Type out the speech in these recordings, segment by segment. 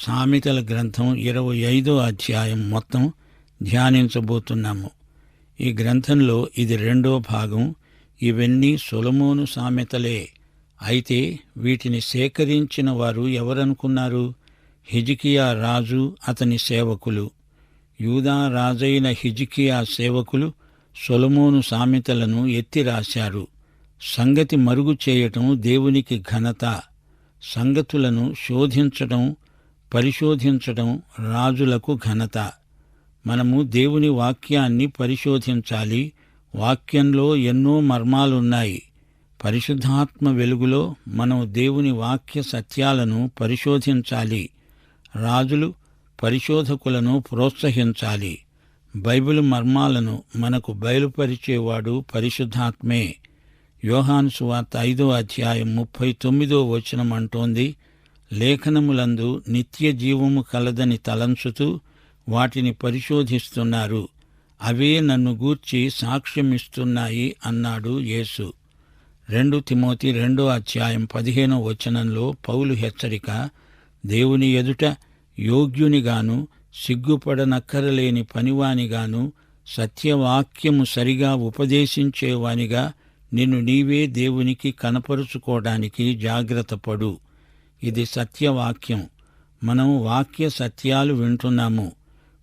సామెతల గ్రంథం ఇరవై ఐదో అధ్యాయం మొత్తం ధ్యానించబోతున్నాము. ఈ గ్రంథంలో ఇది రెండో భాగం. ఇవన్నీ సొలమోను సామెతలే. అయితే వీటిని సేకరించిన వారు ఎవరనుకున్నారు? హిజికియా రాజు అతని సేవకులు. యూదా రాజైన హిజికియా సేవకులు సొలమోను సామెతలను ఎత్తి రాశారు. సంగతి మరుగు చేయటం దేవునికి ఘనత. సంగతులను శోధించటం పరిశోధించడం రాజులకు ఘనత. మనము దేవుని వాక్యాన్ని పరిశోధించాలి. వాక్యంలో ఎన్నో మర్మాలున్నాయి. పరిశుద్ధాత్మ వెలుగులో మనం దేవుని వాక్య సత్యాలను పరిశోధించాలి. రాజులు పరిశోధకులను ప్రోత్సహించాలి. బైబిల్ మర్మాలను మనకు బయలుపరిచేవాడు పరిశుద్ధాత్మే. యోహాను సువార్త ఐదో అధ్యాయం ముప్పై తొమ్మిదో వచనం అంటోంది లేఖనములందు నిత్య జీవము కలదని తలంచుతూ వాటిని పరిశోధిస్తున్నారు. అవే నన్ను గూర్చి సాక్ష్యమిస్తున్నాయి అన్నాడు యేసు. రెండు తిమోతి రెండో అధ్యాయం పదిహేనో వచనంలో పౌలు హెచ్చరిక దేవుని ఎదుట యోగ్యునిగాను సిగ్గుపడనక్కరలేని పనివానిగాను సత్యవాక్యము సరిగా ఉపదేశించేవానిగా నిన్ను నీవే దేవునికి కనపరుచుకోవడానికి జాగ్రత్తపడు ఇది సత్యవాక్యం. మనం వాక్య సత్యాలు వింటున్నాము.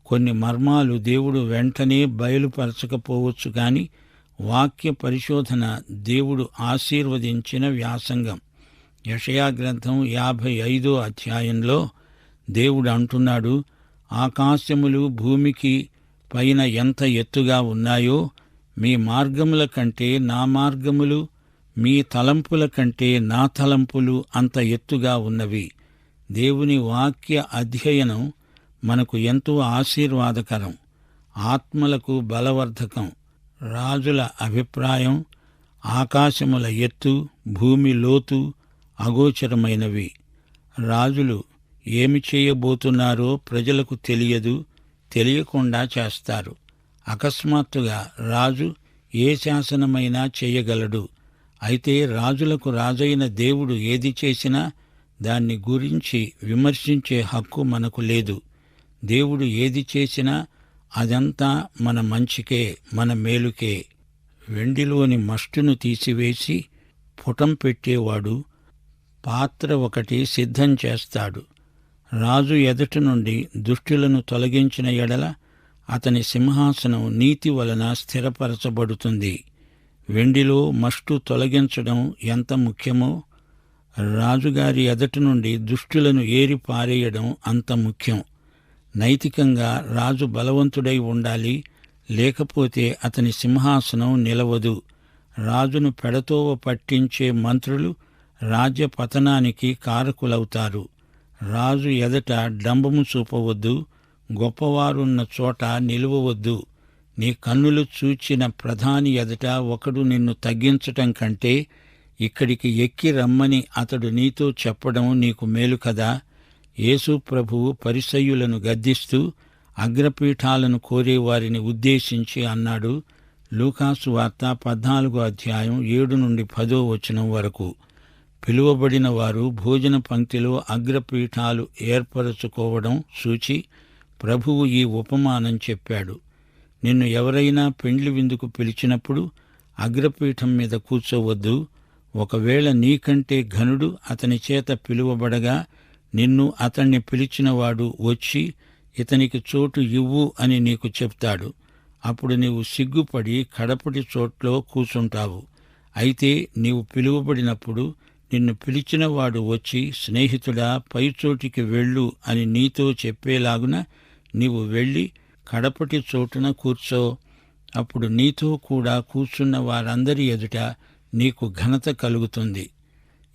కొన్ని మర్మాలు దేవుడు వెంటనే బయలుపరచకపోవచ్చు కానీ వాక్య పరిశోధన దేవుడు ఆశీర్వదించిన వ్యాసంగం. యషయా గ్రంథం యాభై ఐదో అధ్యాయంలో దేవుడు అంటున్నాడు ఆకాశములు భూమికి పైన ఎంత ఎత్తుగా ఉన్నాయో మీ మార్గముల కంటే నా మార్గములు మీ తలంపుల కంటే నా తలంపులు అంత ఎత్తుగా ఉన్నవి. దేవుని వాక్య అధ్యయనం మనకు ఎంతో ఆశీర్వాదకరం. ఆత్మలకు బలవర్ధకం. రాజుల అభిప్రాయం ఆకాశముల ఎత్తు భూమి లోతు అగోచరమైనవి. రాజులు ఏమి చేయబోతున్నారో ప్రజలకు తెలియదు తెలియకుండా చేస్తారు. అకస్మాత్తుగా రాజు ఏ శాసనమైనా చేయగలడు. అయితే రాజులకు రాజైన దేవుడు ఏది చేసినా దాన్ని గురించి విమర్శించే హక్కు మనకు లేదు. దేవుడు ఏది చేసినా అదంతా మన మంచికే మన మేలుకే. వెండిలోని మస్టును తీసివేసి పుటం పెట్టేవాడు పాత్ర ఒకటి సిద్ధం చేస్తాడు. రాజు ఎదుటి నుండి దుష్టులను తొలగించిన ఎడల అతని సింహాసనం నీతి వలన స్థిరపరచబడుతుంది. వెండిలో మస్టు తొలగించడం ఎంత ముఖ్యమో రాజుగారి ఎదటి నుండి దుష్టులను ఏరి పారేయడం అంత ముఖ్యం. నైతికంగా రాజు బలవంతుడై ఉండాలి లేకపోతే అతని సింహాసనం నిలవదు. రాజును పెడతోవ పట్టించే మంత్రులు రాజ్య పతనానికి కారకులవుతారు. రాజు ఎదట డంబము చూపవద్దు గొప్పవారున్న చోట నిలువవద్దు. నీ కన్నులు చూచిన ప్రధాని ఎదుట ఒకడు నిన్ను తగ్గించటం కంటే ఇక్కడికి ఎక్కి రమ్మని అతడు నీతో చెప్పడం నీకు మేలు కదా. యేసు ప్రభువు పరిసయ్యులను గద్దిస్తూ అగ్రపీఠాలను కోరేవారిని ఉద్దేశించి అన్నాడు. లూకాసు వార్త పద్నాలుగో అధ్యాయం ఏడు నుండి పదో వచనం వరకు. పిలువబడిన వారు భోజన పంక్తిలో అగ్రపీఠాలు ఏర్పరచుకోవడం సూచి ప్రభువు ఈ ఉపమానం చెప్పాడు. నిన్ను ఎవరైనా పెండ్లి విందుకు పిలిచినప్పుడు అగ్రపీఠం మీద కూర్చోవద్దు. ఒకవేళ నీకంటే ఘనుడు అతని చేత పిలువబడగా నిన్ను అతణ్ణి పిలిచినవాడు వచ్చి ఇతనికి చోటు ఇవ్వు అని నీకు చెప్తాడు. అప్పుడు నీవు సిగ్గుపడి కడపటి చోట్లో కూర్చుంటావు. అయితే నీవు పిలువబడినప్పుడు నిన్ను పిలిచినవాడు వచ్చి స్నేహితుడా పైచోటికి వెళ్ళు అని నీతో చెప్పేలాగున నీవు వెళ్ళి కడపటి చోటున కూర్చో. అప్పుడు నీతో కూడా కూర్చున్న వారందరి ఎదుట నీకు ఘనత కలుగుతుంది.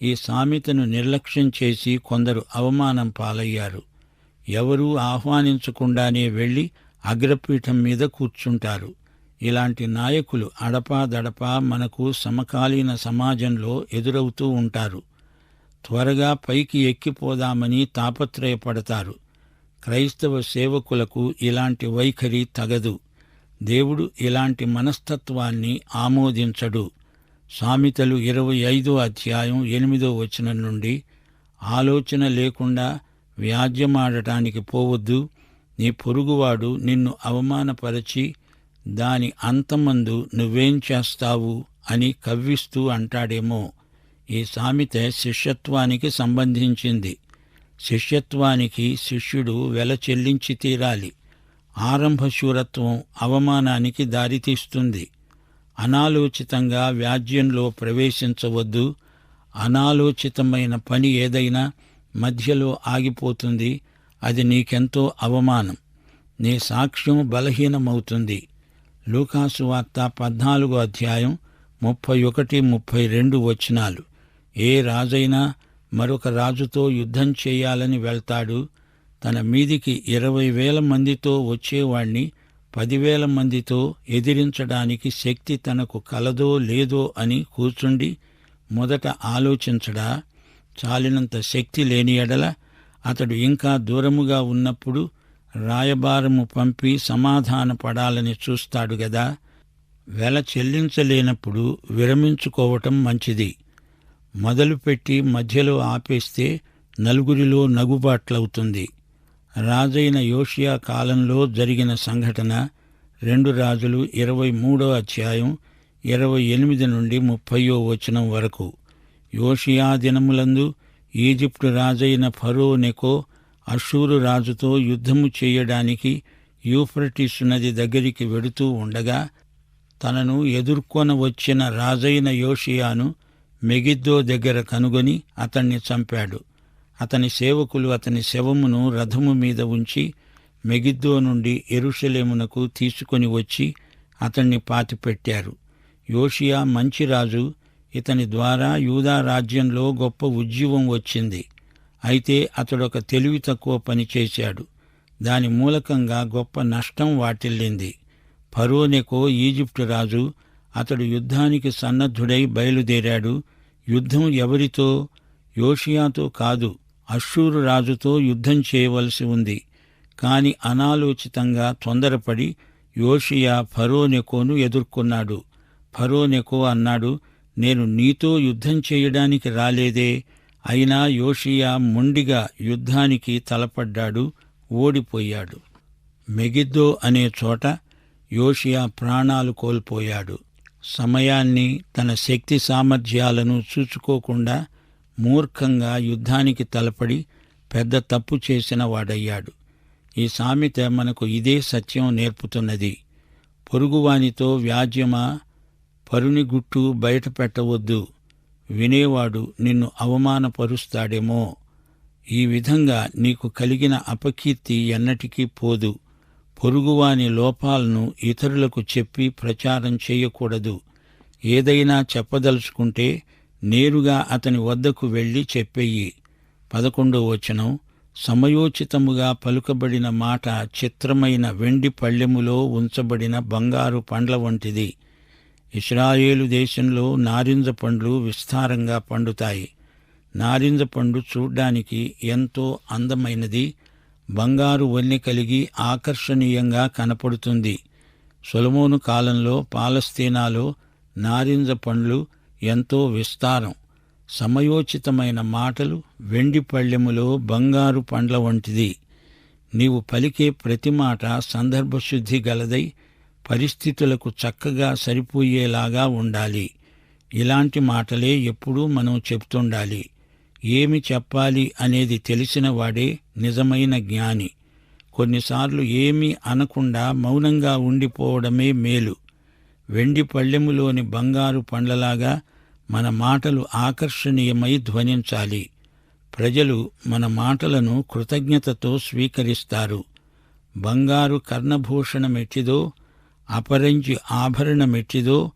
ఈ సామెతను నిర్లక్ష్యం చేసి కొందరు అవమానం పాలయ్యారు. ఎవరూ ఆహ్వానించకుండానే వెళ్ళి అగ్రపీఠం మీద కూర్చుంటారు. ఇలాంటి నాయకులు అడపాదడపా మనకు సమకాలీన సమాజంలో ఎదురవుతూ ఉంటారు. త్వరగా పైకి ఎక్కిపోదామని తాపత్రయపడతారు. క్రైస్తవ సేవకులకు ఇలాంటి వైఖరి తగదు. దేవుడు ఇలాంటి మనస్తత్వాన్ని ఆమోదించడు. సామెతలు ఇరవై ఐదో అధ్యాయం ఎనిమిదో వచనం నుండి ఆలోచన లేకుండా వ్యాజ్యమాడటానికి పోవద్దు. నీ పొరుగువాడు నిన్ను అవమానపరచి దాని అంతమందు నువ్వేం చేస్తావు అని కవ్విస్తూ అంటాడేమో. ఈ సామెత శిష్యత్వానికి సంబంధించింది. శిష్యత్వానికి శిష్యుడు వెల చెల్లించి తీరాలి. ఆరంభ శూరత్వం అవమానానికి దారితీస్తుంది. అనాలోచితంగా వ్యాజ్యంలో ప్రవేశించవద్దు. అనాలోచితమైన పని ఏదైనా మధ్యలో ఆగిపోతుంది. అది నీకెంతో అవమానం. నీ సాక్ష్యం బలహీనమవుతుంది. లూకాసు వార్త పద్నాలుగో అధ్యాయం ముప్పై ఒకటి ముప్పై రెండు వచనాలు. ఏ రాజైనా మరొక రాజుతో యుద్ధం చేయాలని వెళ్తాడు. తన మీదికి ఇరవై వేల మందితో వచ్చేవాణ్ణి పదివేల మందితో ఎదిరించడానికి శక్తి తనకు కలదో లేదో అని కూర్చుండి మొదట ఆలోచించడా. చాలినంత శక్తి లేని ఎడల అతడు ఇంకా దూరముగా ఉన్నప్పుడు రాయబారము పంపి సమాధానపడాలని చూస్తాడు గదా. వెల చెల్లించలేనప్పుడు విరమించుకోవటం మంచిది. మొదలుపెట్టి మధ్యలో ఆపేస్తే నలుగురిలో నగుబాట్లవుతుంది. రాజైన యోషియా కాలంలో జరిగిన సంఘటన రెండు రాజులు ఇరవై మూడో అధ్యాయం ఇరవై ఎనిమిది నుండి ముప్పయో వచనం వరకు. యోషియా దినములందు ఈజిప్టు రాజైన ఫరో నెకో అషూరు రాజుతో యుద్ధము చేయడానికి యూఫ్రటిస్ నది దగ్గరికి వెడుతూ ఉండగా తనను ఎదుర్కొన వచ్చిన రాజైన యోషియాను మెగిద్దో దగ్గర కనుగొని అతణ్ణి చంపాడు. అతని సేవకులు అతని శవమును రథము మీద ఉంచి మెగిద్దో నుండి ఎరుషలేమునకు తీసుకొని వచ్చి అతన్ని పాతిపెట్టారు. యోషియా మంచి రాజు ఇతని ద్వారా యూదా రాజ్యంలో గొప్ప ఉజ్జీవం వచ్చింది. అయితే అతడొక తెలివి తక్కువ పని చేశాడు. దాని మూలకంగా గొప్ప నష్టం వాటిల్లింది. ఫరోనెకో ఈజిప్టు రాజు అతడు యుద్ధానికి సన్నద్ధుడై బయలుదేరాడు. యుద్ధం ఎవరితో? యోషియాతో కాదు అశ్షూరు రాజుతో యుద్ధం చేయవలసి ఉంది. కాని అనాలోచితంగా తొందరపడి యోషియా ఫరోనెకోను ఎదుర్కొన్నాడు. ఫరోనెకో అన్నాడు నేను నీతో యుద్ధం చేయడానికి రాలేదే. అయినా యోషియా మొండిగా యుద్ధానికి తలపడ్డాడు ఓడిపోయాడు. మెగిద్దో అనే చోట యోషియా ప్రాణాలు కోల్పోయాడు. సమయాన్ని తన శక్తి సామర్థ్యాలను చూచుకోకుండా మూర్ఖంగా యుద్ధానికి తలపడి పెద్ద తప్పు చేసిన వాడయ్యాడు. ఈ సామెత మనకు ఇదే సత్యం నేర్పుతున్నది. పొరుగువానితో వ్యాజ్యమా పరుని గుట్టు బయట పెట్టవద్దు వినేవాడు నిన్ను అవమానపరుస్తాడేమో. ఈ విధంగా నీకు కలిగిన అపకీర్తి ఎన్నటికీ పోదు. పొరుగువాని లోపాలను ఇతరులకు చెప్పి ప్రచారం చేయకూడదు. ఏదైనా చెప్పదలుచుకుంటే నేరుగా అతని వద్దకు వెళ్ళి చెప్పెయ్యి పదకొండో వచనం. సమయోచితముగా పలుకబడిన మాట చిత్రమైన వెండి పళ్ళెములో ఉంచబడిన బంగారు పండ్ల వంటిది. ఇస్రాయేలు దేశంలో నారింజ పండ్లు విస్తారంగా పండుతాయి. నారింజ పండు చూడ్డానికి ఎంతో అందమైనది. బంగారు వన్నె కలిగి ఆకర్షణీయంగా కనపడుతుంది. సొలమోను కాలంలో పాలస్తీనాలో నారింజ పండ్లు ఎంతో విస్తారం. సమయోచితమైన మాటలు వెండి పళ్ళెములో బంగారు పండ్ల వంటిది. నీవు పలికే ప్రతి మాట సందర్భశుద్ధి గలదై పరిస్థితులకు చక్కగా సరిపోయేలాగా ఉండాలి. ఇలాంటి మాటలే ఎప్పుడూ మనం చెప్తుండాలి ఏమి చెప్పాలి అనేది తెలిసిన వాడే నిజమైన జ్ఞాని. కొన్నిసార్లు ఏమీ అనకుండా మౌనంగా ఉండిపోవడమే మేలు. వెండి పళ్ళెములోని బంగారు పండ్లలాగా మన మాటలు ఆకర్షణీయమై ధ్వనించాలి. ప్రజలు మన మాటలను కృతజ్ఞతతో స్వీకరిస్తారు. బంగారు కర్ణభూషణమెట్టిదో అపరంజి ఆభరణమెట్టిదో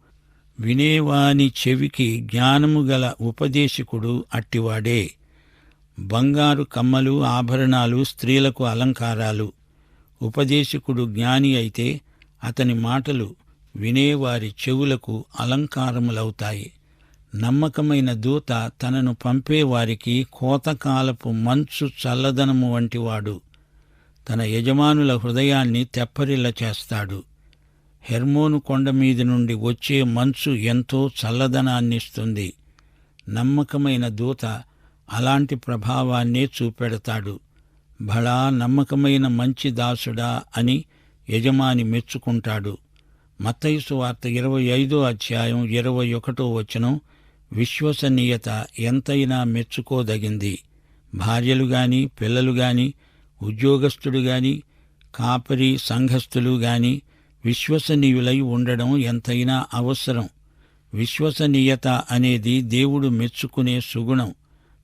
వినేవాని చెవికి జ్ఞానము గల ఉపదేశకుడు అట్టివాడే. బంగారు కమ్మలు ఆభరణాలు స్త్రీలకు అలంకారాలు. ఉపదేశకుడు జ్ఞాని అయితే అతని మాటలు వినేవారి చెవులకు అలంకారములవుతాయి. నమ్మకమైన దూత తనను పంపేవారికి కోతకాలపు మంచు చల్లదనము వంటివాడు. తన యజమానుల హృదయాన్ని తెప్పరిల్ల చేస్తాడు. హెర్మోను కొండ మీద నుండి వచ్చే మంచు ఎంతో చల్లదనాన్నిస్తుంది. నమ్మకమైన దూత అలాంటి ప్రభావాన్నే చూపెడతాడు. భళా నమ్మకమైన మంచి దాసుడా అని యజమాని మెచ్చుకుంటాడు. మత్తయిసు వార్త ఇరవై ఐదో అధ్యాయం ఇరవై ఒకటో వచనం విశ్వసనీయత ఎంతైనా మెచ్చుకోదగింది. భార్యలు గాని పిల్లలు గాని ఉద్యోగస్తుడు గాని కాపరి సంఘస్థులు గాని విశ్వసనీయులై ఉండడం ఎంతైనా అవసరం. విశ్వసనీయత అనేది దేవుడు మెచ్చుకునే సుగుణం.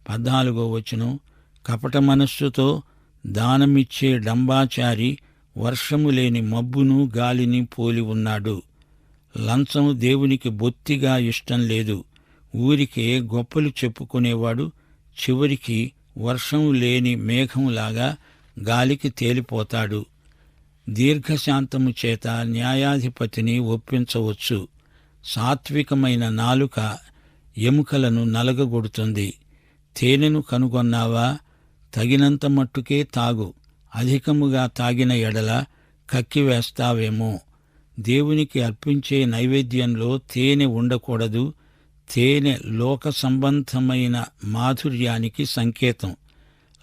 పద్నాలుగో వచనం. కపట మనస్సుతో దానమిచ్చే డంబాచారి వర్షము లేని మబ్బును గాలిని పోలి ఉన్నాడు. లంచం దేవునికి బొత్తిగా ఇష్టం లేదు. ఊరికే గొప్పలు చెప్పుకునేవాడు చివరికి వర్షం లేని మేఘంలాగా గాలికి తేలిపోతాడు. దీర్ఘశాంతము చేత న్యాయాధిపతిని ఒప్పించవచ్చు. సాత్వికమైన నాలుక ఎముకలను నలగగొడుతుంది. తేనెను కనుగొన్నావా? తగినంత మట్టుకే తాగు. అధికముగా తాగిన ఎడల కక్కివేస్తావేమో దేవునికి అర్పించే నైవేద్యంలో తేనె ఉండకూడదు. తేనె లోక సంబంధమైన మాధుర్యానికి సంకేతం.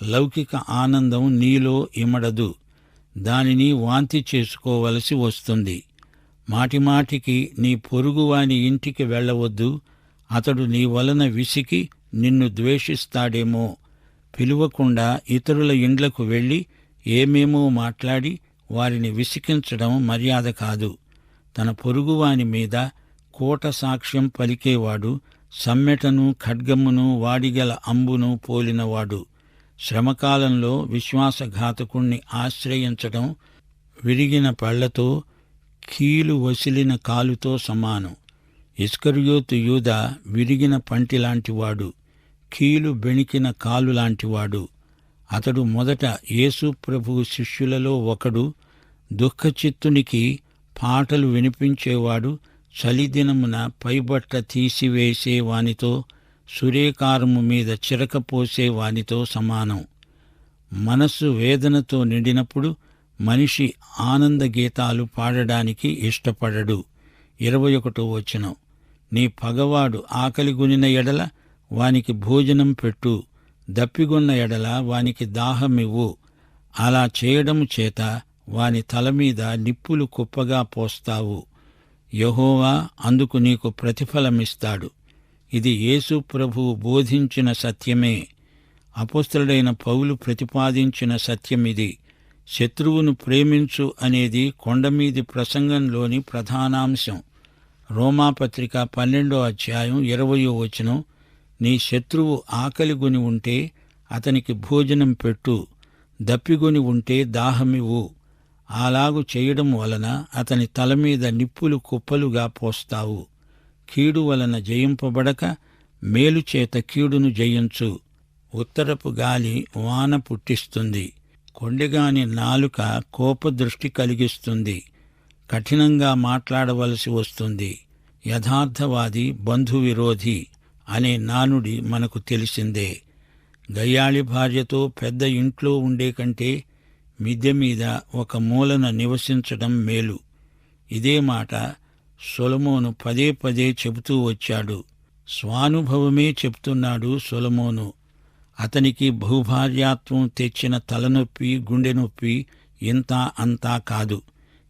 లౌకిక ఆనందం నీలో ఇమడదు. దానిని వాంతి చేసుకోవలసి వస్తుంది. మాటిమాటికి నీ పొరుగువాని ఇంటికి వెళ్ళవద్దు. అతడు నీ వలన విసికి నిన్ను ద్వేషిస్తాడేమో. పిలువకుండా ఇతరుల ఇండ్లకు వెళ్ళి ఏమేమో మాట్లాడి వారిని విసికించడం మర్యాద కాదు. తన పొరుగువాని మీద కోట సాక్ష్యం పలికేవాడు సమ్మెటను ఖడ్గమును వాడిగల అంబును పోలినవాడు. శ్రమకాలంలో విశ్వాసఘాతకుణ్ణి ఆశ్రయించడం విరిగిన పళ్ళతో కీలు వసిలిన కాలుతో సమానం. ఇస్కర్యోతు యూద విరిగిన పంటిలాంటివాడు కీలు బెణికిన కాలు లాంటివాడు. అతడు మొదట యేసు ప్రభువు శిష్యులలో ఒకడు దుఃఖచిత్తునికి పాటలు వినిపించేవాడు చలిదినమున పైబట్ట తీసివేసేవానితో సురేకారము మీద చిరకపోసే వానితో సమానం. మనస్సు వేదనతో నిండినప్పుడు మనిషి ఆనంద గీతాలు పాడడానికి ఇష్టపడడు. ఇరవై ఒకటో వచనం. నీ పగవాడు ఆకలిగొనిన ఎడల వానికి భోజనం పెట్టు. దప్పిగొన్న ఎడల వానికి దాహమివ్వు. అలా చేయడం చేత వాని తల మీద నిప్పులు కుప్పగా పోస్తావు. యహోవా అందుకు నీకు ప్రతిఫలమిస్తాడు. ఇది యేసు ప్రభువు బోధించిన సత్యమే. అపుస్తలుడైన పౌలు ప్రతిపాదించిన సత్యమిది. శత్రువును ప్రేమించు అనేది కొండమీది ప్రసంగంలోని ప్రధానాంశం. రోమాపత్రిక పన్నెండో అధ్యాయం ఇరవయో వచనం నీ శత్రువు ఆకలిగొని ఉంటే అతనికి భోజనం పెట్టు దప్పిగొని ఉంటే దాహమివ్వు. అలాగు చేయడం వలన అతని తల మీద నిప్పులు కుప్పలుగా పోస్తావు. కీడు వలన జయింపబడక మేలుచేత కీడును జయించు. ఉత్తరపు గాలి వాన పుట్టిస్తుంది. కొండెగాని నాలుక కోపదృష్టి కలిగిస్తుంది. కఠినంగా మాట్లాడవలసి వస్తుంది. యథార్థవాది బంధువిరోధి అనే నానుడి మనకు తెలిసిందే. గయ్యాళి భార్యతో పెద్ద ఇంట్లో ఉండే కంటే మిద్దె మీద ఒక మూలన నివసించడం మేలు. ఇదే మాట సొలమోను పదే పదే చెబుతూ వచ్చాడు. స్వానుభవమే చెప్తున్నాడు సొలమోను. అతనికి బహుభార్యాత్వం తెచ్చిన తలనొప్పి గుండె నొప్పి ఇంత అంతా కాదు.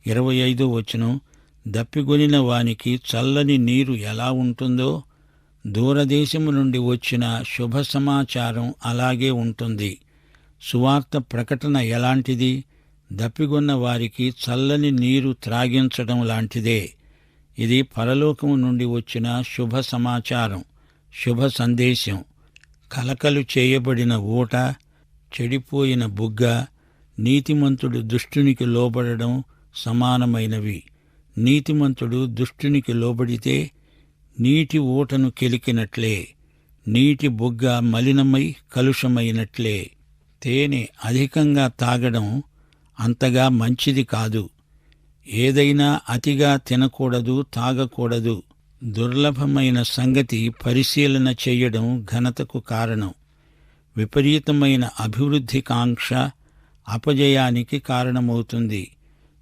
ఇరవై ఐదో వచనం దప్పిగొనిన వానికి చల్లని నీరు ఎలా ఉంటుందో దూరదేశము నుండి వచ్చిన శుభ సమాచారం అలాగే ఉంటుంది. సువార్త ప్రకటన ఎలాంటిది? దప్పిగొన్న వారికి చల్లని నీరు త్రాగించడం లాంటిదే. ఇది పరలోకము నుండి వచ్చిన శుభ సమాచారం శుభ సందేశం. కలకలు చేయబడిన ఊట చెడిపోయిన బుగ్గ నీతిమంతుడు దుష్టునికి లోబడడం సమానమైనవి. నీతిమంతుడు దుష్టునికి లోబడితే నీటి ఊటను కెలికినట్లే నీటి బుగ్గ మలినమై కలుషమైనట్లే. తేనె అధికంగా తాగడం అంతగా మంచిది కాదు. ఏదైనా అతిగా తినకూడదు తాగకూడదు దుర్లభమైన సంగతి పరిశీలన చెయ్యడం ఘనతకు కారణం. విపరీతమైన అభివృద్ధి కాంక్ష అపజయానికి కారణమవుతుంది.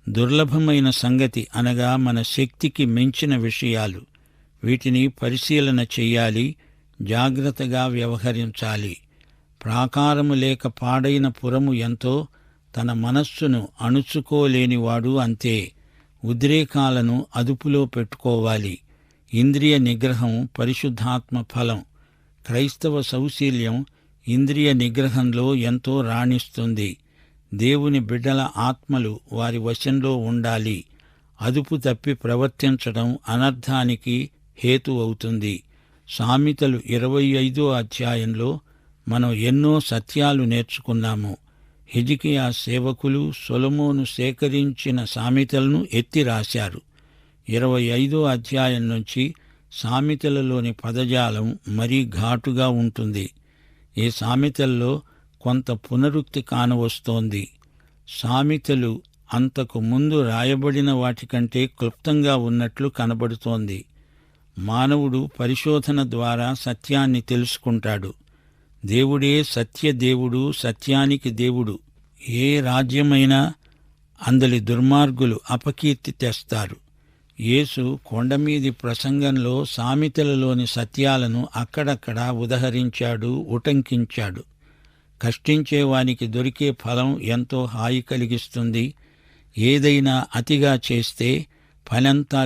దుర్లభమైన సంగతి అనగా మన శక్తికి మించిన విషయాలు. వీటిని పరిశీలన చెయ్యాలి జాగ్రత్తగా వ్యవహరించాలి. ప్రాకారము లేక పాడైన పురము ఎంతో తన మనస్సును అణుచుకోలేనివాడు అంతే. ఉద్రేకాలను అదుపులో పెట్టుకోవాలి. ఇంద్రియ నిగ్రహం పరిశుద్ధాత్మ ఫలం. క్రైస్తవ సౌశీల్యం ఇంద్రియ నిగ్రహంలో ఎంతో రాణిస్తుంది. దేవుని బిడ్డల ఆత్మలు వారి వశంలో ఉండాలి. అదుపు తప్పి ప్రవర్తించడం అనర్థానికి హేతు అవుతుంది. సామెతలు ఇరవై ఐదో అధ్యాయంలో మనం ఎన్నో సత్యాలు నేర్చుకున్నాము. హిజికియా సేవకులు సొలమోను సేకరించిన సామెతలను ఎత్తి రాశారు. ఇరవై ఐదో అధ్యాయం నుంచి సామెతలలోని పదజాలం మరీ ఘాటుగా ఉంటుంది. ఈ సామెతల్లో కొంత పునరుక్తి కానవస్తోంది. సామెతలు అంతకు ముందు రాయబడిన వాటికంటే క్లుప్తంగా ఉన్నట్లు కనబడుతోంది. మానవుడు పరిశోధన ద్వారా సత్యాన్ని తెలుసుకుంటాడు. దేవుడే సత్యదేవుడు సత్యానికి దేవుడు. ఏ రాజ్యమైనా అందలి దుర్మార్గులు అపకీర్తి తెస్తారు. యేసు కొండమీది ప్రసంగంలో సామెతలలోని సత్యాలను అక్కడక్కడ ఉదహరించాడు ఉటంకించాడు. కష్టించేవానికి దొరికే ఫలం ఎంతో హాయి కలిగిస్తుంది. ఏదైనా అతిగా చేస్తే ఫలంతా